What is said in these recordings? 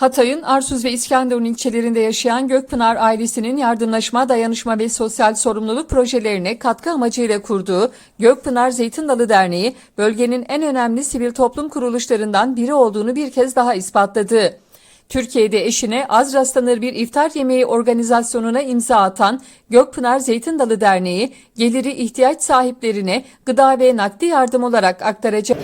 Hatay'ın Arsuz ve İskenderun ilçelerinde yaşayan Gökpınar ailesinin yardımlaşma, dayanışma ve sosyal sorumluluk projelerine katkı amacıyla kurduğu Gökpınar Zeytin Dalı Derneği, bölgenin en önemli sivil toplum kuruluşlarından biri olduğunu bir kez daha ispatladı. Türkiye'de eşine az rastlanır bir iftar yemeği organizasyonuna imza atan Gökpınar Zeytin Dalı Derneği, geliri ihtiyaç sahiplerine gıda ve nakdi yardım olarak aktaracak.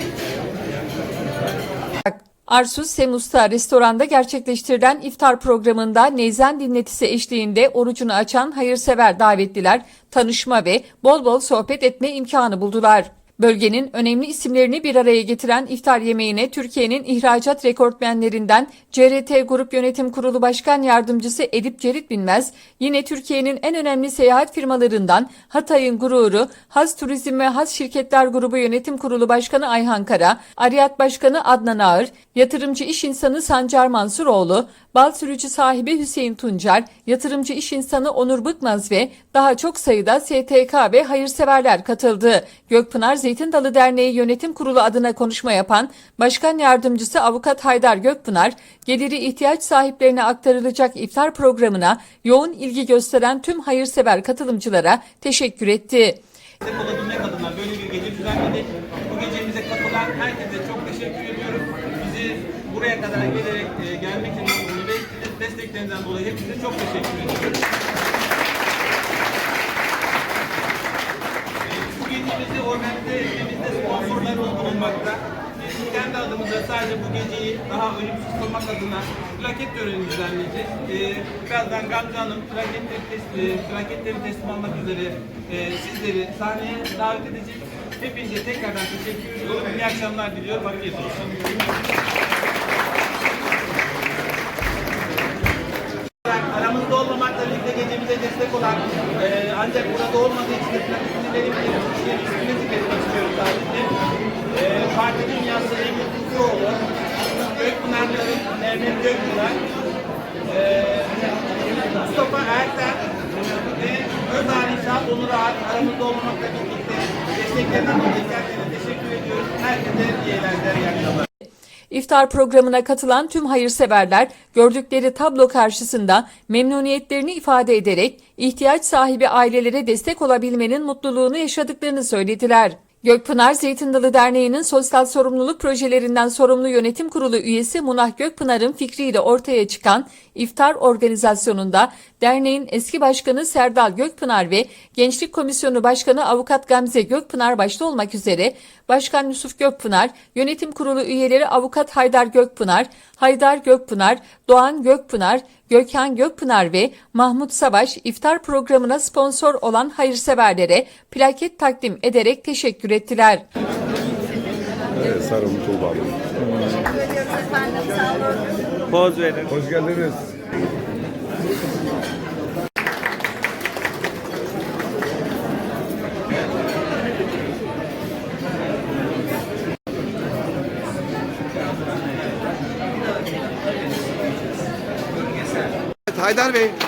Arsuz Semus'ta restoranda gerçekleştirilen iftar programında neyzen dinletisi eşliğinde orucunu açan hayırsever davetliler tanışma ve bol bol sohbet etme imkanı buldular. Bölgenin önemli isimlerini bir araya getiren iftar yemeğine Türkiye'nin ihracat rekortmenlerinden CRT Grup Yönetim Kurulu Başkan Yardımcısı Edip Cerit Bilmez, yine Türkiye'nin en önemli seyahat firmalarından Hatay'ın gururu Haz Turizm ve Haz Şirketler Grubu Yönetim Kurulu Başkanı Ayhan Kara, Ariyat Başkanı Adnan Ağır, yatırımcı iş insanı Sancar Mansuroğlu, bal sürücü sahibi Hüseyin Tuncer, yatırımcı iş insanı Onur Bıkmaz ve daha çok sayıda STK ve hayırseverler katıldı. Gökpınar Zeytin Dalı Derneği Yönetim Kurulu adına konuşma yapan Başkan Yardımcısı Avukat Haydar Gökpınar, geliri ihtiyaç sahiplerine aktarılacak iftar programına yoğun ilgi gösteren tüm hayırsever katılımcılara teşekkür etti. Olabilmek adına böyle bir gece düzenledik. Bu gecemize katılan herkese çok teşekkür ediyorum. Bizi buraya kadar gelerek e, gelmek için ve desteklerinden dolayı hepinize çok teşekkür ediyorum. Gecemizi organize etmemizde sponsorlarımız bulunmakta. Biz kendi adımıza sadece bu geceyi daha ölümsüz kılmak adına plaket töreni düzenleyeceğiz. E, birazdan Gamze Hanım plaketleri, tes- e, plaketleri teslim almak üzere e, sizleri sahneye davet edecek. Hepinize tekrardan teşekkür ediyorum. İyi akşamlar diliyorum. Afiyet olsun. E, ancak burada olmadığı için de plaketini verebiliriz. İşlerin ismini zikretmek istiyorum sadece. E, parti dünyası Emre Kuzuoğlu, Gökpınar'ların Mehmet Gökpınar, e, Mustafa Erten ve Özal İnşaat Onur Ağar aramızda olmamakla birlikte kendilerine teşekkür ediyoruz. Herkese iyi eğlenceler. İftar programına katılan tüm hayırseverler gördükleri tablo karşısında memnuniyetlerini ifade ederek ihtiyaç sahibi ailelere destek olabilmenin mutluluğunu yaşadıklarını söylediler. Gökpınar Zeytin Dalı Derneği'nin sosyal sorumluluk projelerinden sorumlu yönetim kurulu üyesi Munah Gökpınar'ın fikriyle ortaya çıkan iftar organizasyonunda derneğin eski başkanı Serdal Gökpınar ve Gençlik Komisyonu Başkanı Avukat Gamze Gökpınar başta olmak üzere Başkan Yusuf Gökpınar, yönetim kurulu üyeleri Avukat Haydar Gökpınar, Haydar Gökpınar, Doğan Gökpınar, Gökhan Gökpınar ve Mahmut Savaş iftar programına sponsor olan hayırseverlere plaket takdim ederek teşekkür ettiler. Evet, Tuğba Hanım. Poz verin. Hoş geldiniz. Haydar Bey.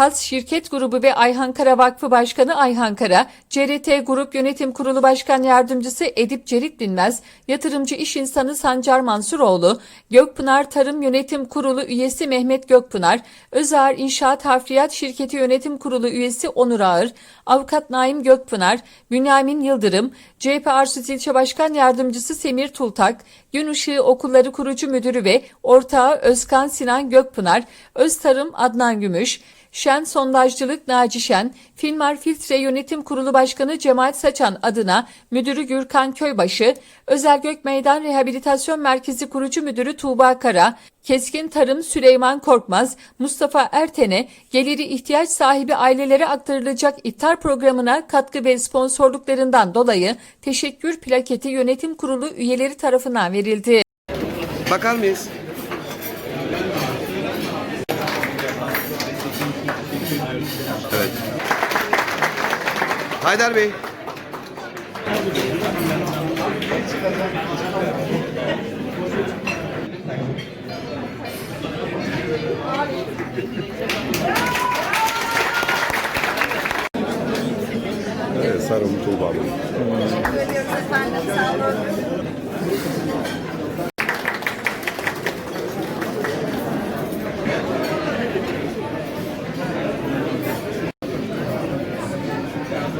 Has Şirket Grubu ve Ayhan Kara Vakfı Başkanı Ayhan Kara, CRT Grup Yönetim Kurulu Başkan Yardımcısı Edip Cerit Bilmez, yatırımcı iş insanı Sancar Mansuroğlu, Gökpınar Tarım Yönetim Kurulu üyesi Mehmet Gökpınar, Özağır İnşaat Harfiyat Şirketi Yönetim Kurulu üyesi Onur Ağır, Avukat Naim Gökpınar, Bünyamin Yıldırım, CHP Arsuz İlçe Başkan Yardımcısı Semir Tultak, Gün Işığı Okulları Kurucu Müdürü ve ortağı Özkan Sinan Gökpınar, Öztarım Adnan Gümüş, Şen Sondajcılık Naci Şen, Filmar Filtre Yönetim Kurulu Başkanı Cemal Saçan adına Müdürü Gürkan Köybaşı, Özel Gök Meydan Rehabilitasyon Merkezi Kurucu Müdürü Tuğba Kara, Keskin Tarım Süleyman Korkmaz, Mustafa Erten'e geliri ihtiyaç sahibi ailelere aktarılacak iftar programına katkı ve sponsorluklarından dolayı teşekkür plaketi yönetim kurulu üyeleri tarafından verildi. Bakar mıyız? Evet. Haydar Bey. Evet, Sarım Tuğba Hanım. Teşekkür ediyoruz efendim. Sağ olun.